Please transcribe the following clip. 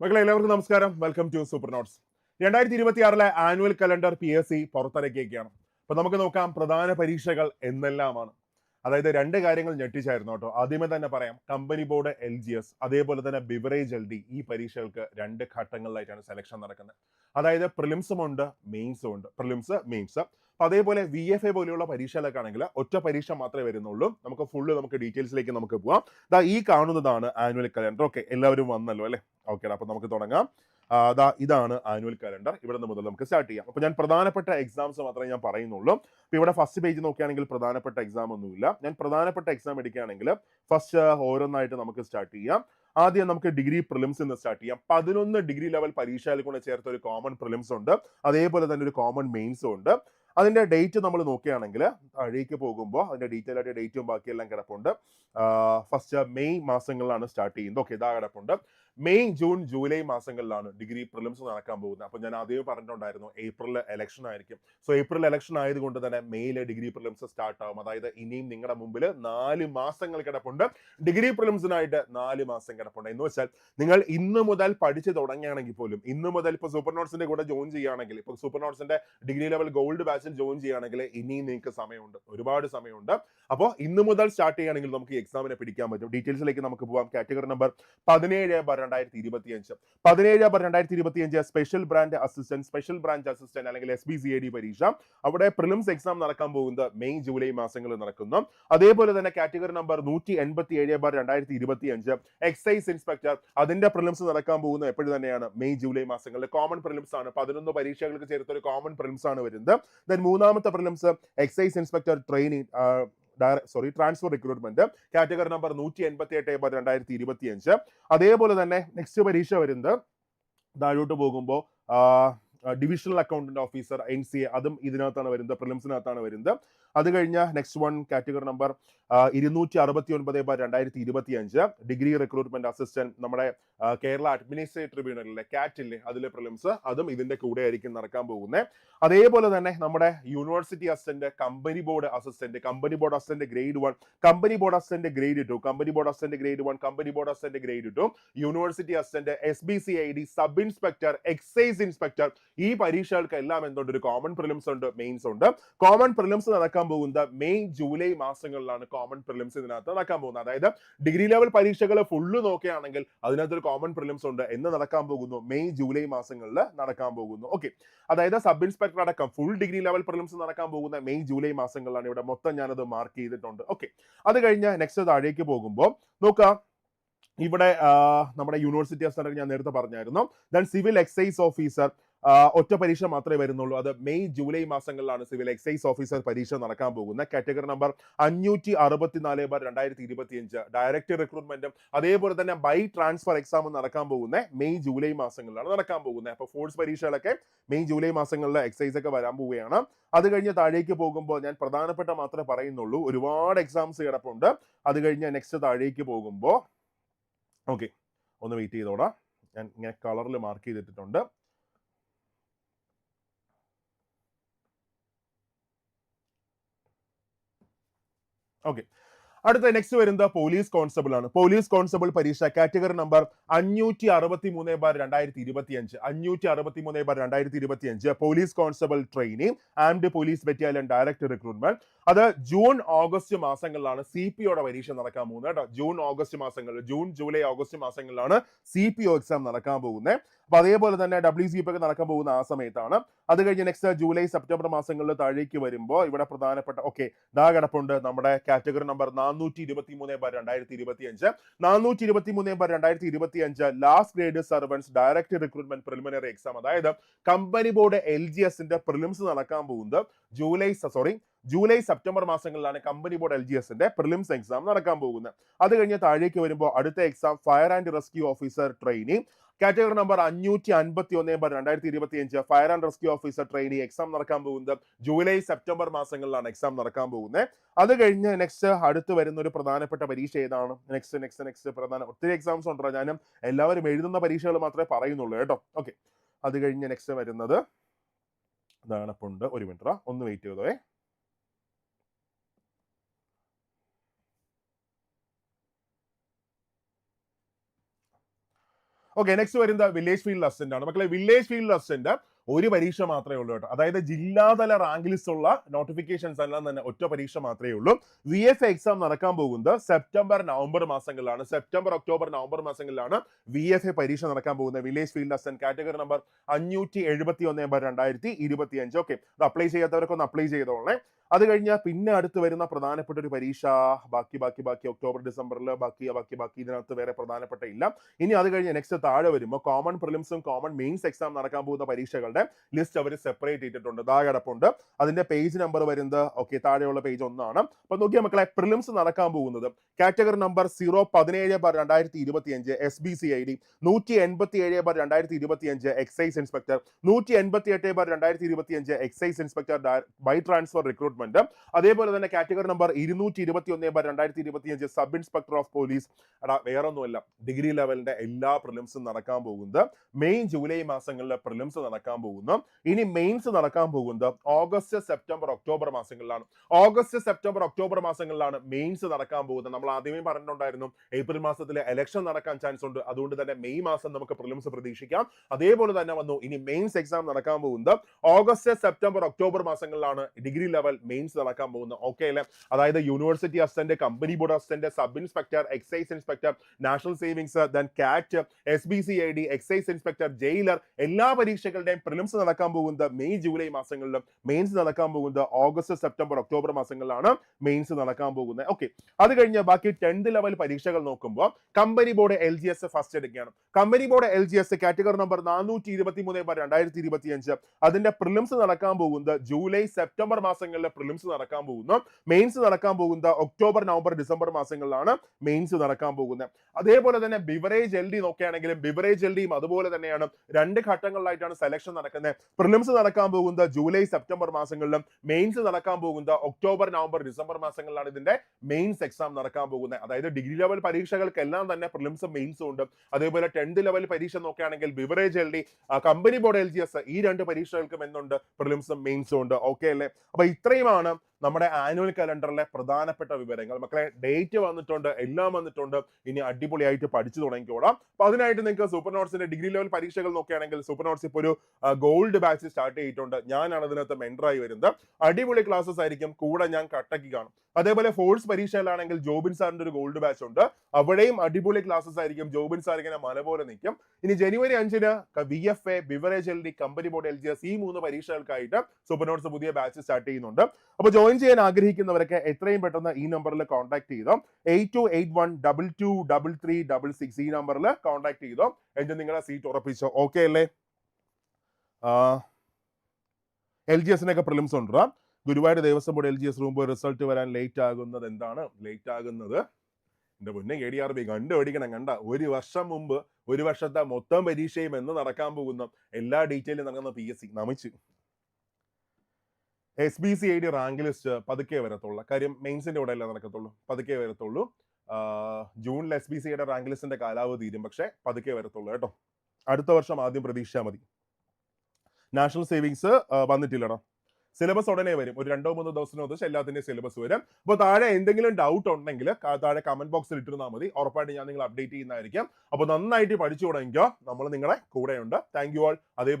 മക്കളെ എല്ലാവർക്കും നമസ്കാരം. വെൽക്കം ടു സൂപ്പർ നോട്ട്സ് രണ്ടായിരത്തി ഇരുപത്തി ആറിലെ annual calendar P S C പുറത്തിറക്കിയൊക്കെയാണ് അപ്പൊ നമുക്ക് നോക്കാം പ്രധാന പരീക്ഷകൾ എന്നെല്ലാമാണ്. അതായത് രണ്ട് കാര്യങ്ങൾ ഞെട്ടിച്ചായിരുന്നു കേട്ടോ. ആദ്യമേ തന്നെ പറയാം company board L G S അതേപോലെ തന്നെ ബിവറേജ് എൽ ഡി ഈ പരീക്ഷകൾക്ക് രണ്ട് ഘട്ടങ്ങളിലായിട്ടാണ് സെലക്ഷൻ നടക്കുന്നത്. അതായത് പ്രിലിംസും ഉണ്ട് മെയിൻസും ഉണ്ട്. പ്രിലിംസ് മെയിൻസ് അപ്പൊ അതേപോലെ വി എഫ് എ പോലെയുള്ള പരീക്ഷകളൊക്കെ ആണെങ്കിൽ ഒറ്റ പരീക്ഷ മാത്രമേ വരുന്നുള്ളൂ. നമുക്ക് ഫുള്ള് നമുക്ക് ഡീറ്റെയിൽസിലേക്ക് നമുക്ക് പോവാം. ദാ ഈ കാണുന്നതാണ് ആനുവൽ കലണ്ടർ ഓക്കെ എല്ലാവരും വന്നല്ലോ അല്ലേ? ഓക്കെ അപ്പോൾ നമുക്ക് തുടങ്ങാം. ദാ ഇതാണ് ആനുവൽ കലണ്ടർ ഇവിടെ നിന്ന് മുതൽ നമുക്ക് സ്റ്റാർട്ട് ചെയ്യാം. അപ്പോൾ ഞാൻ പ്രധാനപ്പെട്ട എക്സാംസ് മാത്രമേ ഞാൻ പറയുന്നുള്ളൂ. അപ്പോൾ ഇവിടെ ഫസ്റ്റ് പേജ് നോക്കുകയാണെങ്കിൽ പ്രധാനപ്പെട്ട എക്സാം ഒന്നുമില്ല. ഞാൻ പ്രധാനപ്പെട്ട എക്സാം എടുക്കുകയാണെങ്കിൽ ഫസ്റ്റ് ഓരോന്നായിട്ട് നമുക്ക് സ്റ്റാർട്ട് ചെയ്യാം. ആദ്യം നമുക്ക് ഡിഗ്രി പ്രിലിംസ് നിന്ന് സ്റ്റാർട്ട് ചെയ്യാം. പതിനൊന്ന് ഡിഗ്രി ലെവൽ പരീക്ഷയിൽ കൂടെ ചേർത്ത ഒരു കോമൺ പ്രിലിംസ് ഉണ്ട്. അതേപോലെ തന്നെ ഒരു കോമൺ മെയിൻസും ഉണ്ട്. അതിന്റെ ഡേറ്റ് നമ്മൾ നോക്കുകയാണെങ്കിൽ താഴേക്ക് പോകുമ്പോൾ അതിന്റെ ഡീറ്റെയിൽ ആയിട്ട് ഡേറ്റും ബാക്കിയെല്ലാം കിടപ്പുണ്ട്. ഫസ്റ്റ് മെയ് മാസങ്ങളിലാണ് സ്റ്റാർട്ട് ചെയ്യുന്നത്. ഓക്കെ ഇതാ കിടപ്പുണ്ട്. മെയ് ജൂൺ ജൂലൈ മാസങ്ങളിലാണ് ഡിഗ്രി പ്രിലിംസ് നടക്കാൻ പോകുന്നത്. അപ്പൊ ഞാൻ ആദ്യമേ പറഞ്ഞിട്ടുണ്ടായിരുന്നു ഏപ്രിൽ ഇലക്ഷൻ ആയിരിക്കും. സോ ഏപ്രിൽ ഇലക്ഷൻ ആയതുകൊണ്ട് തന്നെ മെയ്യിലെ ഡിഗ്രി പ്രിലിംസ് സ്റ്റാർട്ട് ആവും. അതായത് ഇനിയും നിങ്ങളുടെ മുമ്പിൽ നാല് മാസങ്ങൾ കിടപ്പുണ്ട്. ഡിഗ്രി പ്രിലിംസിനായിട്ട് നാല് മാസം കിടപ്പുണ്ട്. എന്ന് വെച്ചാൽ നിങ്ങൾ ഇന്ന് മുതൽ പഠിച്ചു തുടങ്ങുകയാണെങ്കിൽ പോലും ഇന്ന് മുതൽ ഇപ്പൊ സൂപ്പർ നോട്ട്സിന്റെ കൂടെ ജോയിൻ ചെയ്യുകയാണെങ്കിൽ ഇപ്പൊ സൂപ്പർ നോട്ട്സിന്റെ ഡിഗ്രി ലെവൽ ഗോൾഡ് ബാച്ചിൽ ജോയിൻ ചെയ്യുകയാണെങ്കിൽ ഇനിയും നിങ്ങൾക്ക് സമയമുണ്ട്. ഒരുപാട് സമയമുണ്ട്. അപ്പോൾ ഇന്ന് മുതൽ സ്റ്റാർട്ട് ചെയ്യുകയാണെങ്കിൽ നമുക്ക് എക്സാമിനെ പിടിക്കാൻ പറ്റും. ഡീറ്റെയിൽസിലേക്ക് നമുക്ക് പോവാം. കാറ്റഗറി നമ്പർ പതിനേഴ് രണ്ടായിരത്തി ഇരുപത്തി അഞ്ച് പതിനേഴ് ബർ രണ്ടായിരത്തി ഇരുപത്തി അഞ്ച് special brand assistant special branch assistant അല്ലെങ്കിൽ S B C A D പരീക്ഷ. അവിടെ പ്രിലിംസ് എക്സാം നടക്കാൻ പോകുന്നത് മെയ് ജൂലൈ മാസങ്ങളിൽ നടക്കുന്നു. അതേപോലെ തന്നെ കാറ്റഗറി നമ്പർ നൂറ്റി എൺപത്തി ഏഴ് ബാർ രണ്ടായിരത്തി ഇരുപത്തി അഞ്ച് എക്സൈസ് ഇൻസ്പെക്ടർ അതിന്റെ പ്രിലിംസ് നടക്കാൻ പോകുന്നത് എപ്പോഴും തന്നെയാണ് മെയ് ജൂലൈ മാസങ്ങളിൽ. കോമൺ പ്രിലിംസ് ആണ്. പതിനൊന്ന് പരീക്ഷകൾക്ക് ചേർത്തൊരു കോമൺ പ്രിലിംസ് ആണ് വരുന്നത്. ദെൻ മൂന്നാമത്തെ prelims excise inspector training sorry transfer recruitment category number നൂറ്റി എൺപത്തി എട്ട് ബാർ രണ്ടായിരത്തി ഇരുപത്തി അഞ്ച് അതേപോലെ തന്നെ നെക്സ്റ്റ് പരീക്ഷ വരുന്നത് താഴോട്ട് പോകുമ്പോൾ divisional accountant officer N C A അതും ഇതിനകത്താണ് വരുന്നത് പ്രിലിംസിനകത്താണ് വരുന്നത്. അത് കഴിഞ്ഞ നെക്സ്റ്റ് വൺ കാറ്റഗറി നമ്പർ ഇരുന്നൂറ്റി അറുപത്തി ഒൻപത് ബൈ രണ്ടായിരത്തി ഇരുപത്തി അഞ്ച് ഡിഗ്രി റിക്രൂട്ട്മെന്റ് അസിസ്റ്റന്റ് നമ്മുടെ കേരള അഡ്മിനിസ്ട്രേറ്റീവ് ട്രിബ്യൂണലിലെ കാറ്റ് ഇല്ലേ അതിലെ പ്രിലിംസ് അതും ഇതിന്റെ കൂടെ ആയിരിക്കും നടക്കാൻ പോകുന്നത് അതേപോലെ തന്നെ നമ്മുടെ university assistant company board assistant company board assistant grade one company board assistant grade two company board assistant grade one company board assistant grade two university assistant S B C I D sub inspector excise inspector ഈ പരീക്ഷകൾക്ക് എല്ലാം എന്തുണ്ട്? ഒരു common prelims ഉണ്ട് mains ഉണ്ട്. Common prelims നടക്കാൻ പോകുന്നത് May July മാസങ്ങളിലാണ് കോമൺ പ്രിലിംസ് ഇതിനകത്ത് നടക്കാൻ പോകുന്നത്. അതായത് ഡിഗ്രി ലെവൽ പരീക്ഷകൾ ഫുള്ള് നോക്കുകയാണെങ്കിൽ അതിനകത്തൊരു കോമൺ പ്രിലിംസ് ഉണ്ട് എന്ന് നടക്കാൻ പോകുന്നു. മെയ് ജൂലൈ മാസങ്ങളിൽ നടക്കാൻ പോകുന്നു. ഓക്കെ അതായത് സബ് ഇൻസ്പെക്ടർ അടക്കം ഫുൾ ഡിഗ്രി ലെവൽ പ്രിലിംസ് നടക്കാൻ പോകുന്ന മെയ് ജൂലൈ മാസങ്ങളിലാണ് ഇവിടെ മൊത്തം ഞാനത് മാർക്ക് ചെയ്തിട്ടുണ്ട്. ഓക്കെ അത് കഴിഞ്ഞ് നെക്സ്റ്റ് താഴേക്ക് പോകുമ്പോൾ നോക്കാം ഇവിടെ നമ്മുടെ യൂണിവേഴ്സിറ്റി ഓഫ് ഞാൻ നേരത്തെ പറഞ്ഞായിരുന്നു. ദൻ സിവിൽ എക്സൈസ് ഓഫീസർ ഒറ്റ പരീക്ഷ മാത്രമേ വരുന്നുള്ളൂ. അത് മെയ് ജൂലൈ മാസങ്ങളിലാണ് സിവിൽ എക്സൈസ് ഓഫീസർ പരീക്ഷ നടക്കാൻ പോകുന്നത് കാറ്റഗറി നമ്പർ അഞ്ഞൂറ്റി അറുപത്തിനാല് ബാർ രണ്ടായിരത്തി ഇരുപത്തി അഞ്ച് ഡയറക്റ്റ് റിക്രൂട്ട്മെന്റും അതേപോലെ തന്നെ ബൈ ട്രാൻസ്ഫർ എക്സാമും നടക്കാൻ പോകുന്നത് മെയ് ജൂലൈ മാസങ്ങളിലാണ് നടക്കാൻ പോകുന്നത്. അപ്പോൾ ഫോഴ്സ് പരീക്ഷകളൊക്കെ മെയ് ജൂലൈ മാസങ്ങളിൽ എക്സൈസ് ഒക്കെ വരാൻ പോവുകയാണ്. അത് കഴിഞ്ഞ് താഴേക്ക് പോകുമ്പോൾ ഞാൻ പ്രധാനപ്പെട്ട മാത്രമേ പറയുന്നുള്ളൂ. ഒരുപാട് എക്സാംസ് കിടപ്പുണ്ട്. അത് കഴിഞ്ഞ് നെക്സ്റ്റ് താഴേക്ക് പോകുമ്പോൾ ഓക്കെ ഒന്ന് വെയിറ്റ് ചെയ്തോടാ. ഞാൻ ഇങ്ങനെ കളറിൽ മാർക്ക് ചെയ്തിട്ടുണ്ട് ഓക്കെ അടുത്ത നെക്സ്റ്റ് വരുന്നത് പോലീസ് കോൺസ്റ്റബിൾ ആണ്. പോലീസ് കോൺസ്റ്റബിൾ പരീക്ഷ കാറ്റഗറി നമ്പർ അഞ്ഞൂറ്റി അറുപത്തി മൂന്ന് ബാർ രണ്ടായിരത്തി ഇരുപത്തി അഞ്ച് അഞ്ഞൂറ്റി അറുപത്തി മൂന്ന് ബാർ രണ്ടായിരത്തി ഇരുപത്തി അഞ്ച് police constable training and police battalion direct recruitment അത് ജൂൺ ഓഗസ്റ്റ് മാസങ്ങളിലാണ് സി പി ഒയുടെ പരീക്ഷ നടക്കാൻ പോകുന്നത് കേട്ടോ. ജൂൺ ഓഗസ്റ്റ് മാസങ്ങളിൽ ജൂൺ ജൂലൈ ഓഗസ്റ്റ് മാസങ്ങളിലാണ് സി പി ഒ എക്സാം നടക്കാൻ പോകുന്നത്. അപ്പൊ അതേപോലെ തന്നെ ഡബ്ല്യു സി ഒക്കെ നടക്കാൻ പോകുന്ന ആ സമയത്താണ്. അത് കഴിഞ്ഞ് നെക്സ്റ്റ് ജൂലൈ സെപ്റ്റംബർ മാസങ്ങളിൽ താഴേക്ക് വരുമ്പോൾ ഇവിടെ പ്രധാനപ്പെട്ട ഓക്കെ ദാ കിടപ്പുണ്ട് നമ്മുടെ കാറ്റഗറി നമ്പർ നാനൂറ്റി ഇരുപത്തി മൂന്ന് ബാർ രണ്ടായിരത്തി ഇരുപത്തി അഞ്ച് നാനൂറ്റി ഇരുപത്തി മൂന്ന് ബാർ രണ്ടായിരത്തി ഇരുപത്തി അഞ്ച് last grade servants direct recruitment preliminary exam അതായത് കമ്പനി ബോർഡ് എൽ ജി എസിന്റെ പ്രിലിംസ് നടക്കാൻ പോകുന്നത് ജൂലൈ സോറി ജൂലൈ സെപ്റ്റംബർ മാസങ്ങളിലാണ് കമ്പനി ബോർഡ് എൽ ജി എസിന്റെ പ്രിലിംസ് എക്സാം നടക്കാൻ പോകുന്നത്. അത് കഴിഞ്ഞ് താഴേക്ക് വരുമ്പോൾ അടുത്ത exam fire and rescue officer training category number അഞ്ഞൂറ്റി അൻപത്തി ഒന്ന് ബാർ രണ്ടായിരത്തി ഇരുപത്തി അഞ്ച് fire and rescue officer trainee exam നടക്കാൻ പോകുന്നത് ജൂലൈ സെപ്റ്റംബർ മാസങ്ങളിലാണ് എക്സാം നടക്കാൻ പോകുന്നത്. അത് കഴിഞ്ഞ് നെക്സ്റ്റ് അടുത്ത് വരുന്ന ഒരു പ്രധാനപ്പെട്ട പരീക്ഷ ഏതാണ്? നെക്സ്റ്റ് നെക്സ്റ്റ് നെക്സ്റ്റ് പ്രധാന ഒത്തിരി എക്സാംസ് ഉണ്ടോ ഞാനും എല്ലാവരും എഴുതുന്ന പരീക്ഷകൾ മാത്രമേ പറയുന്നുള്ളൂ കേട്ടോ. ഓക്കെ അത് കഴിഞ്ഞ് നെക്സ്റ്റ് വരുന്നത്. ഇതാണ് ഉണ്ട് ഒരു മിനിറ്റ് ഒന്ന് വെയിറ്റ് ചെയ്തോേ ഓക്കെ നെക്സ്റ്റ് വരുന്നത് വില്ലേജ് ഫീൽഡ് അസിസ്റ്റന്റ് ആണ്. മക്കളെ വില്ലേജ് ഫീൽഡ് അസിസ്റ്റന്റ് ഒരു പരീക്ഷ മാത്രമേ ഉള്ളൂ കേട്ടോ. അതായത് ജില്ലാതല റാങ്ക് ലിസ്റ്റ് ഉള്ള നോട്ടിഫിക്കേഷൻസ് എല്ലാം തന്നെ ഒറ്റ പരീക്ഷ മാത്രമേ ഉള്ളൂ. വി എഫ് എക്സാം നടക്കാൻ പോകുന്നത് സെപ്റ്റംബർ നവംബർ മാസങ്ങളിലാണ്. സെപ്റ്റംബർ ഒക്ടോബർ നവംബർ മാസങ്ങളിലാണ് വി എഫ് എ പരീക്ഷ നടക്കാൻ പോകുന്നത്. Village field assistant category number അഞ്ഞൂറ്റി എഴുപത്തി ഒന്ന് ബർ രണ്ടായിരത്തി ഇരുപത്തി അഞ്ച് ഓക്കെ അത് അപ്ലൈ ചെയ്യാത്തവരൊക്കെ ഒന്ന് അപ്ലൈ ചെയ്തോളേ അത് കഴിഞ്ഞാൽ പിന്നെ അടുത്ത് വരുന്ന പ്രധാനപ്പെട്ട ഒരു പരീക്ഷ. ബാക്കി ബാക്കി ബാക്കി ഒക്ടോബർ ഡിസംബറിൽ ബാക്കി ബാക്കി ബാക്കി ഇതിനകത്ത് വേറെ പ്രധാനപ്പെട്ട ഇല്ല. ഇനി അത് കഴിഞ്ഞ് നെക്സ്റ്റ് താഴെ വരുമ്പോൾ കോമൺ പ്രിലിംസും കോമൺ മെയിൻസ് എക്സാം നടക്കാൻ പോകുന്ന പരീക്ഷകളുടെ ലിസ്റ്റ് അവർ സെപ്പറേറ്റ് ചെയ്തിട്ടുണ്ട്. ദാ കിടപ്പുണ്ട്. അതിന്റെ പേജ് നമ്പർ വരുന്നത് ഓക്കെ താഴെയുള്ള പേജ് ഒന്നാണ്. അപ്പൊ നോക്കിയാൽ മക്കളെ പ്രിലിംസ് നടക്കാൻ പോകുന്നത്. കാറ്റഗറി നമ്പർ സീറോ പതിനേഴ് ബാർ രണ്ടായിരത്തി ഇരുപത്തി അഞ്ച് S B C I D നൂറ്റി എൺപത്തി ഏഴ് ബാർ രണ്ടായിരത്തി ഇരുപത്തി അഞ്ച് എക്സൈസ് ഇൻസ്പെക്ടർ നൂറ്റി എൺപത്തി എട്ട് ബാർ രണ്ടായിരത്തി ഇരുപത്തി അഞ്ച് excise inspector by transfer recruitment അതേപോലെ തന്നെ കാറ്റഗറി നമ്പർ ഇരുന്നൂറ്റി ഇരുപത്തി ഒന്ന് ബാർ രണ്ടായിരത്തി ഇരുപത്തി അഞ്ച് സബ് ഇൻസ്പെക്ടർ ഓഫ് പോലീസ് എടാ വേറൊന്നുമല്ല. ഡിഗ്രി ലെവലിന്റെ എല്ലാ പ്രിലിംസും നടക്കാൻ പോകുന്നത്. മെയ് ജൂലൈ മാസങ്ങളിലെ പ്രിലിംസ് നടക്കാൻ പോകുന്നു. ഇനി മെയിൻസ് നടക്കാൻ പോകുന്നത് ഓഗസ്റ്റ് സെപ്റ്റംബർ ഒക്ടോബർ മാസങ്ങളിലാണ്. ഓഗസ്റ്റ് സെപ്റ്റംബർ ഒക്ടോബർ മാസങ്ങളിലാണ് മെയിൻസ് നടക്കാൻ പോകുന്നത്. നമ്മൾ ആദ്യമേ പറഞ്ഞിട്ടുണ്ടായിരുന്നു ഏപ്രിൽ മാസത്തിലെ എലക്ഷൻ നടക്കാൻ ചാൻസ് ഉണ്ട്. അതുകൊണ്ട് തന്നെ മെയ് മാസം നമുക്ക് പ്രിലിംസ് പ്രതീക്ഷിക്കാം. അതേപോലെ തന്നെ വന്നു ഇനി മെയിൻസ് എക്സാം നടക്കാൻ പോകുന്നത് ഓഗസ്റ്റ് സെപ്റ്റംബർ ഒക്ടോബർ മാസങ്ങളിലാണ് ഡിഗ്രി ലെവൽ മെയിൻസ് നടക്കാൻ പോകുന്നത്. ഓക്കെ അല്ലേ? അതായത് university assistant company board assistant sub inspector excise inspector national savings then കാറ്റ് S B C I D excise inspector jailer എല്ലാ പരീക്ഷകളുടെയും പ്രിലിംസ് നടക്കാൻ പോകുന്നത് മെയ് ജൂലൈ മാസങ്ങളിലും. മെയിൻസ് നടക്കാൻ പോകുന്നത് ഓഗസ്റ്റ് സെപ്റ്റംബർ ഒക്ടോബർ മാസങ്ങളിലാണ് മെയിൻസ് നടക്കാൻ പോകുന്നത്. ഓക്കെ അത് കഴിഞ്ഞ് ബാക്കി ടെൻത്ത് ലെവൽ പരീക്ഷകൾ നോക്കുമ്പോൾ company board L G S first എടുക്കുകയാണ്. Company board L G S category number നാനൂറ്റി ഇരുപത്തി മൂന്ന് ബാർ രണ്ടായിരത്തി ഇരുപത്തി അഞ്ച് അതിന്റെ പ്രിലിംസ് നടക്കാൻ പോകുന്നത് ജൂലൈ സെപ്റ്റംബർ മാസങ്ങളിലെ പ്രിലിംസ് നടക്കാൻ പോകുന്നു. മെയിൻസ് നടക്കാൻ പോകുന്നത് ഒക്ടോബർ നവംബർ ഡിസംബർ മാസങ്ങളിലാണ് മെയിൻസ് നടക്കാൻ പോകുന്നത്. അതേപോലെ തന്നെ ബിവറേജ് എൽ ഡി നോക്കുകയാണെങ്കിലും ബിവറേജ് എൽ ഡിയും അതുപോലെ തന്നെയാണ്. രണ്ട് ഘട്ടങ്ങളിലായിട്ടാണ് സെലക്ഷൻ നടക്കുന്നത് പ്രിലിംസ് നടക്കാൻ പോകുന്ന ജൂലൈ സെപ്റ്റംബർ മാസങ്ങളിലും. മെയിൻസ് നടക്കാൻ പോകുന്ന ഒക്ടോബർ നവംബർ ഡിസംബർ മാസങ്ങളിലാണ് ഇതിന്റെ മെയിൻസ് എക്സാം നടക്കാൻ പോകുന്നത്. അതായത് ഡിഗ്രി ലെവൽ പരീക്ഷകൾക്കെല്ലാം തന്നെ പ്രിലിംസും മെയിൻസും ഉണ്ട്. അതേപോലെ ടെൻത്ത് ലെവൽ പരീക്ഷ നോക്കുകയാണെങ്കിൽ beverage L D company board L G S ഈ രണ്ട് പരീക്ഷകൾക്കും എന്നുണ്ട് പ്രിലിംസും മെയിൻസും ഉണ്ട്. ഓക്കെ അല്ലേ? അപ്പൊ ഇത്രയുമാണ് നമ്മുടെ ആനുവൽ കലണ്ടറിലെ പ്രധാനപ്പെട്ട വിവരങ്ങൾ. മക്കളെ ഡേറ്റ് വന്നിട്ടുണ്ട് എല്ലാം വന്നിട്ടുണ്ട്. ഇനി അടിപൊളിയായിട്ട് പഠിച്ചു തുടങ്ങിക്കോളാം. അപ്പൊ അതിനായിട്ട് നിങ്ങൾക്ക് സൂപ്പർ നോട്ട്സിന്റെ ഡിഗ്രി ലെവൽ പരീക്ഷകൾ നോക്കുകയാണെങ്കിൽ സൂപ്പർ നോട്ട്സ് ഇപ്പോൾ ഒരു ഗോൾഡ് ബാച്ച് സ്റ്റാർട്ട് ചെയ്തിട്ടുണ്ട്. ഞാനാണ് അതിനകത്ത് മെന്ററായി വരുന്നത്. അടിപൊളി ക്ലാസ്സസ് ആയിരിക്കും. കൂടെ ഞാൻ കട്ടക്കി കാണും. അതേപോലെ ഫോഴ്സ് പരീക്ഷയിലാണെങ്കിൽ ജോബിൻ സാറിന്റെ ഒരു ഗോൾഡ് ബാച്ച് ഉണ്ട്. അവിടെയും അടിപൊളി ക്ലാസ്സസ് ആയിരിക്കും. ജോബിൻ സാർ ഇങ്ങനെ മല പോലെ നിൽക്കും. ഇനി ജനുവരി അഞ്ചിന് V F A beverage L D company board L G S ഈ മൂന്ന് പരീക്ഷകൾക്കായിട്ട് സൂപ്പർ നോട്ട്സ് പുതിയ ബാച്ച് സ്റ്റാർട്ട് ചെയ്യുന്നുണ്ട്. അപ്പോൾ ജോയിൻ ചെയ്യാൻ ആഗ്രഹിക്കുന്നവരൊക്കെ എത്രയും പെട്ടെന്ന് ഈ നമ്പറിൽ കോൺടാക്ട് ചെയ്തോ. Eight two eight one double two double three double six ഈ നമ്പറിൽ കോൺടാക്ട് ചെയ്തോ. എന്നിട്ട് നിങ്ങളെ സീറ്റ് ഉറപ്പിച്ചോ. ഓക്കെ അല്ലേ? എൽ ജി എസിനൊക്കെ പ്രിലിംസ് ഉണ്ട് Guruvayur Devaswom board L G S room പോയി റിസൾട്ട് വരാൻ ലേറ്റ് ആകുന്നത് എന്താണ്? ലേറ്റ് ആകുന്നത്. എന്റെ മുന്നേ കെ ഡി ആർ ബി കണ്ടുപിടിക്കണം കണ്ട. ഒരു വർഷം മുമ്പ് ഒരു വർഷത്തെ മൊത്തം പരീക്ഷയും എന്ന് നടക്കാൻ പോകുന്ന എല്ലാ ഡീറ്റെയിലും നടക്കുന്ന P S C നമിച്ച്. S B C I D rank list പതുക്കെ വരത്തുള്ളൂ. കാര്യം മെയിൻസിന്റെ കൂടെ അല്ലേ നടക്കത്തുള്ളൂ. പതുക്കെ വരത്തുള്ളൂ. ജൂണിൽ എസ് ബി സിയുടെ റാങ്ക് ലിസ്റ്റിന്റെ കാലാവധി തീരും. പക്ഷേ പതുക്കെ വരത്തുള്ളൂ കേട്ടോ. അടുത്ത വർഷം ആദ്യം പ്രതീക്ഷിച്ചാൽ മതി. National savings വന്നിട്ടില്ലടാ. സിലബസ് ഉടനെ വരും. ഒരു രണ്ടോ മൂന്നോ ദിവസത്തിനകത്ത് എല്ലാത്തിന്റെ സിലബസ് വരും. അപ്പോൾ താഴെ എന്തെങ്കിലും ഡൗട്ട് ഉണ്ടെങ്കിൽ താഴെ കമന്റ് ബോക്സിൽ ഇട്ടിരുന്നാൽ മതി. ഉറപ്പായിട്ട് ഞാൻ നിങ്ങൾ അപ്ഡേറ്റ് ചെയ്യുന്നതായിരിക്കും. അപ്പോൾ നന്നായിട്ട് പഠിച്ചു തുടങ്ങിക്കോ. നമ്മൾ നിങ്ങളെ കൂടെയുണ്ട്. താങ്ക് യു ആൾ അതേപോലെ